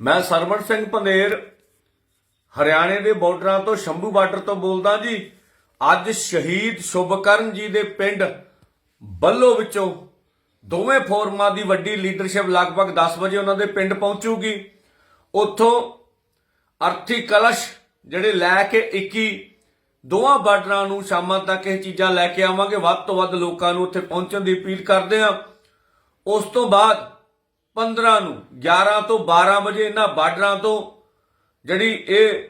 ਮੈਂ ਸਰਵਣ ਸਿੰਘ ਪੰਦੇਰ ਹਰਿਆਣੇ ਦੇ ਬਾਰਡਰਾਂ ਤੋਂ ਸ਼ੰਭੂ ਬਾਰਡਰ ਤੋਂ ਬੋਲਦਾ ਜੀ। ਅੱਜ ਸ਼ਹੀਦ ਸ਼ੁਭਕਰਨ ਜੀ ਦੇ ਪਿੰਡ ਬੱਲੋ ਵਿੱਚੋਂ ਦੋਵੇਂ ਫੋਰਮਾਂ ਦੀ ਵੱਡੀ ਲੀਡਰਸ਼ਿਪ ਲਗਭਗ 10 ਵਜੇ ਉਹਨਾਂ ਦੇ ਪਿੰਡ ਪਹੁੰਚੂਗੀ। ਉੱਥੋਂ ਅਰਥੀ ਕਲਸ਼ ਜਿਹੜੇ ਲੈ ਕੇ 21 ਦੋਵਾਂ ਬਾਰਡਰਾਂ ਨੂੰ ਸ਼ਾਮਾਂ ਤੱਕ ਇਹ ਚੀਜ਼ਾਂ ਲੈ ਕੇ ਆਵਾਂਗੇ। ਵੱਧ ਤੋਂ ਵੱਧ ਲੋਕਾਂ ਨੂੰ ਉੱਥੇ ਪਹੁੰਚਣ ਦੀ ਅਪੀਲ ਕਰਦੇ ਹਾਂ। ਉਸ ਤੋਂ ਬਾਅਦ 15 ਨੂੰ 11 ਤੋਂ 12 ਵਜੇ ਇਹਨਾਂ ਬਾਰਡਰਾਂ ਤੋਂ ਜਿਹੜੀ ਇਹ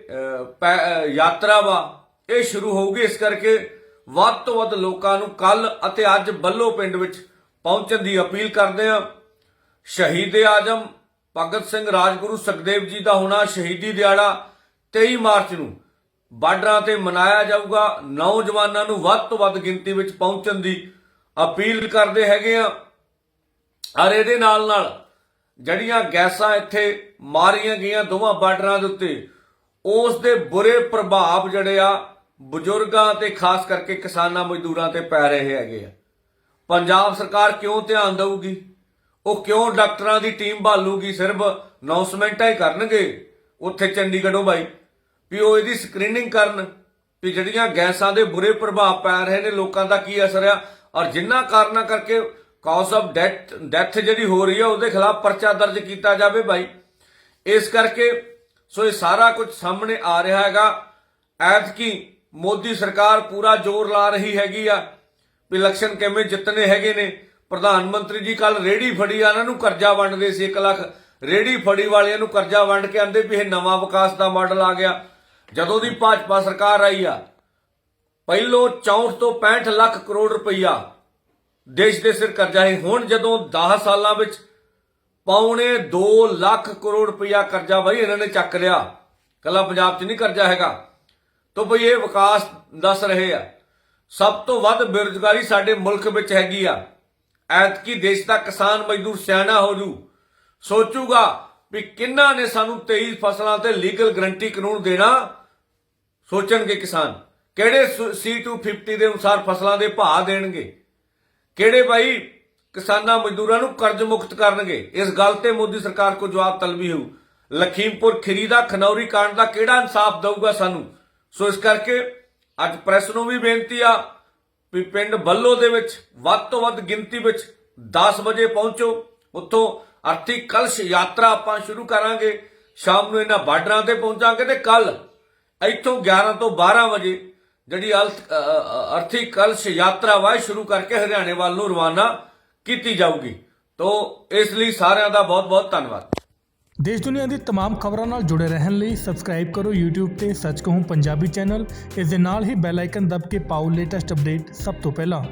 ਪੈ- ਯਾਤਰਾ ਵਾ, ਇਹ ਸ਼ੁਰੂ ਹੋਊਗੀ। ਇਸ ਕਰਕੇ ਵੱਧ ਤੋਂ ਵੱਧ ਲੋਕਾਂ ਨੂੰ ਕੱਲ ਅਤੇ ਅੱਜ ਬੱਲੋ ਪਿੰਡ ਵਿੱਚ ਪਹੁੰਚਣ ਦੀ ਅਪੀਲ ਕਰਦੇ ਹਾਂ। ਸ਼ਹੀਦ ਆਜਮ, ਭਗਤ ਸਿੰਘ ਰਾਜਗੁਰੂ ਸੁਖਦੇਵ ਜੀ ਦਾ ਹੋਣਾ ਸ਼ਹੀਦੀ ਦਿਹਾੜਾ 23 ਮਾਰਚ ਨੂੰ। ਬਾਰਡਰਾਂ ਤੇ ਮਨਾਇਆ ਜਾਊਗਾ। ਨੌਜਵਾਨਾਂ ਨੂੰ ਵੱਧ ਤੋਂ ਵੱਧ ਗਿਣਤੀ ਵਿੱਚ ਪਹੁੰਚਣ ਦੀ ਅਪੀਲ ਕਰਦੇ ਹੈਗੇ ਆ ਔਰ ਇਹਦੇ ਨਾਲ ਨਾਲ ਜਿਹੜੀਆਂ ਗੈਸਾਂ ਇੱਥੇ ਮਾਰੀਆਂ ਗਈਆਂ ਦੋਵਾਂ ਬਾਰਡਰਾਂ ਦੇ ਉੱਤੇ, ਉਸ ਦੇ ਬੁਰੇ ਪ੍ਰਭਾਵ ਜਿਹੜੇ ਆ ਬਜ਼ੁਰਗਾਂ ਤੇ ਖਾਸ ਕਰਕੇ ਕਿਸਾਨਾਂ ਮਜ਼ਦੂਰਾਂ ਤੇ ਪੈ ਰਹੇ ਹੈਗੇ ਆ। ਪੰਜਾਬ ਸਰਕਾਰ ਕਿਉਂ ਧਿਆਨ ਦੇਊਗੀ? ਉਹ ਕਿਉਂ ਡਾਕਟਰਾਂ ਦੀ ਟੀਮ ਭਾਲੂਗੀ? ਸਿਰਫ ਅਨਾਉਂਸਮੈਂਟਾਂ ਹੀ ਕਰਨਗੇ ਉੱਥੇ ਚੰਡੀਗੜ੍ਹੋਂ ਬਾਈ, ਵੀ ਉਹ ਇਹਦੀ ਸਕਰੀਨਿੰਗ ਕਰਨ ਵੀ ਜਿਹੜੀਆਂ ਗੈਸਾਂ ਦੇ ਬੁਰੇ ਪ੍ਰਭਾਵ ਪੈ ਰਹੇ ਨੇ, ਲੋਕਾਂ ਦਾ ਕੀ ਅਸਰ ਆ? ਔਰ ਜਿੰਨਾ ਕਾਰਨਾਂ ਕਰਕੇ ਕਾਜ਼ ਆਫ ਡੈਥ ਡੈਥ ਜਿਹੜੀ ਹੋ ਰਹੀ ਹੈ, ਉਹਦੇ ਖਿਲਾਫ ਪਰਚਾ ਦਰਜ ਕੀਤਾ ਜਾਵੇ ਭਾਈ ਇਸ ਕਰਕੇ ਸੋ ਇਹ ਸਾਰਾ ਕੁਝ ਸਾਹਮਣੇ ਆ ਰਿਹਾ ਹੈਗਾ। ਐਤਕੀ ਮੋਦੀ ਸਰਕਾਰ ਪੂਰਾ ਜ਼ੋਰ ਲਾ ਰਹੀ ਹੈਗੀ ਆ ਵੀ ਇਲੈਕਸ਼ਨ ਕਿਵੇਂ ਜਿੱਤਨੇ ਹੈਗੇ ਨੇ। ਪ੍ਰਧਾਨ ਮੰਤਰੀ ਜੀ ਕੱਲ ਰੇੜੀ ਫੜੀ ਆ, ਇਹਨਾਂ ਨੂੰ ਕਰਜ਼ਾ ਵੰਡਦੇ ਸੀ 1 ਲੱਖ। ਰੇੜੀ ਫੜੀ ਵਾਲਿਆਂ ਨੂੰ ਕਰਜ਼ਾ ਵੰਡ ਕੇ ਆਂਦੇ ਵੀ ਇਹ ਨਵਾਂ ਵਿਕਾਸ ਦਾ ਮਾਡਲ ਆ ਗਿਆ। ਜਦੋਂ ਦੀ ਭਾਜਪਾ ਸਰਕਾਰ ਆਈ ਆ, ਪਹਿਲੋਂ 64 ਤੋਂ 65 ਲੱਖ ਕਰੋੜ ਰੁਪਈਆ ਦੇਸ਼ ਦੇ ਸਿਰ ਕਰਜ਼ਾ ਹੈ। ਹੁਣ ਜਦੋਂ 10 ਸਾਲਾਂ ਵਿੱਚ ਪੌਣੇ 2 ਲੱਖ ਕਰੋੜ ਰੁਪਇਆ ਕਰਜ਼ਾ ਬਈ ਇਹਨਾਂ ਨੇ ਚੱਕ ਲਿਆ। ਕੱਲਾ ਪੰਜਾਬ 'ਚ ਨਹੀਂ ਕਰਜ਼ਾ ਹੈਗਾ। ਤੋਂ ਬਈ ਇਹ ਵਿਕਾਸ ਦੱਸ ਰਹੇ ਆ। ਸਭ ਤੋਂ ਵੱਧ ਬੇਰੁਜ਼ਗਾਰੀ ਸਾਡੇ ਮੁਲਕ ਵਿੱਚ ਹੈਗੀ ਆ। ਐਤਕੀ ਦੇਸ਼ ਦਾ ਕਿਸਾਨ ਮਜ਼ਦੂਰ ਸਿਆਣਾ ਹੋ ਜੂ। ਸੋਚੂਗਾ ਵੀ ਕਿੰਨਾ ਨੇ ਸਾਨੂੰ 23 ਫਸਲਾਂ ਤੇ ਲੀਗਲ ਗਰੰਟੀ ਕਾਨੂੰਨ ਦੇਣਾ। ਸੋਚਣਗੇ ਕਿਸਾਨ। ਕਿਹੜੇ C250 ਦੇ ਅਨੁਸਾਰ ਫਸਲਾਂ ਦੇ ਭਾਅ ਦੇਣਗੇ? ਕਿਹੜੇ ਭਾਈ ਕਿਸਾਨਾਂ ਮਜ਼ਦੂਰਾਂ ਨੂੰ ਕਰਜ਼ ਮੁਕਤ ਕਰਨਗੇ? ਇਸ ਗੱਲ ਤੇ ਮੋਦੀ ਸਰਕਾਰ ਕੋ ਜਵਾਬ ਤਲਬੀ ਹੋਊ। ਲਖੀਮਪੁਰ ਖੀਰੀ ਦਾ ਖਨੌਰੀ ਕਾਂਡ ਦਾ ਕਿਹੜਾ ਇਨਸਾਫ ਦਊਗਾ ਸਾਨੂੰ? ਸੋ ਇਸ ਕਰਕੇ ਅੱਜ ਪ੍ਰੈਸ ਨੂੰ ਵੀ ਬੇਨਤੀ ਆ ਵੀ ਪਿੰਡ ਬੱਲੋ ਦੇ ਵਿੱਚ ਵੱਧ ਤੋਂ ਵੱਧ ਗਿਣਤੀ ਵਿੱਚ 10 ਵਜੇ ਪਹੁੰਚੋ। ਉੱਥੋਂ ਅਰਥੀ ਕਲਸ਼ ਯਾਤਰਾ ਆਪਾਂ ਸ਼ੁਰੂ ਕਰਾਂਗੇ। ਸ਼ਾਮ ਨੂੰ ਇਹਨਾਂ ਬਾਰਡਰਾਂ ਤੇ ਪਹੁੰਚਾਂਗੇ ਤੇ ਕੱਲ ਇੱਥੋਂ 11 ਤੋਂ 12 ਵਜੇ ਜਿਹੜੀ ਅਲਥ- ਅ- ਅ- ਅਰਥੀ ਕਲਸ਼ ਯਾਤਰਾ ਵਾ ਇਹ ਸ਼ੁਰੂ ਕਰਕੇ ਹਰਿਆਣੇ ਵੱਲ ਨੂੰ ਰਵਾਨਾ ਕੀਤੀ ਜਾਊਗੀ ਤੋਂ ਇਸ ਲਈ ਸਾਰਿਆਂ ਦਾ ਬਹੁਤ ਬਹੁਤ ਧੰਨਵਾਦ ਦੇਸ਼ ਦੁਨੀਆ ਦੀ तमाम ਖਬਰਾਂ ਨਾਲ ਜੁੜੇ ਰਹਿਣ ਲਈ ਸਬਸਕ੍ਰਾਈਬ ਕਰੋ YouTube ਤੇ ਸੱਚ ਕਹੂੰ ਪੰਜਾਬੀ ਚੈਨਲ ਇਸ ਦੇ ਨਾਲ ਹੀ ਬੈਲ ਆਈਕਨ ਦਬ ਕੇ ਪਾਓ ਲੇਟੈਸਟ ਅਪਡੇਟ ਸਭ ਤੋਂ ਪਹਿਲਾਂ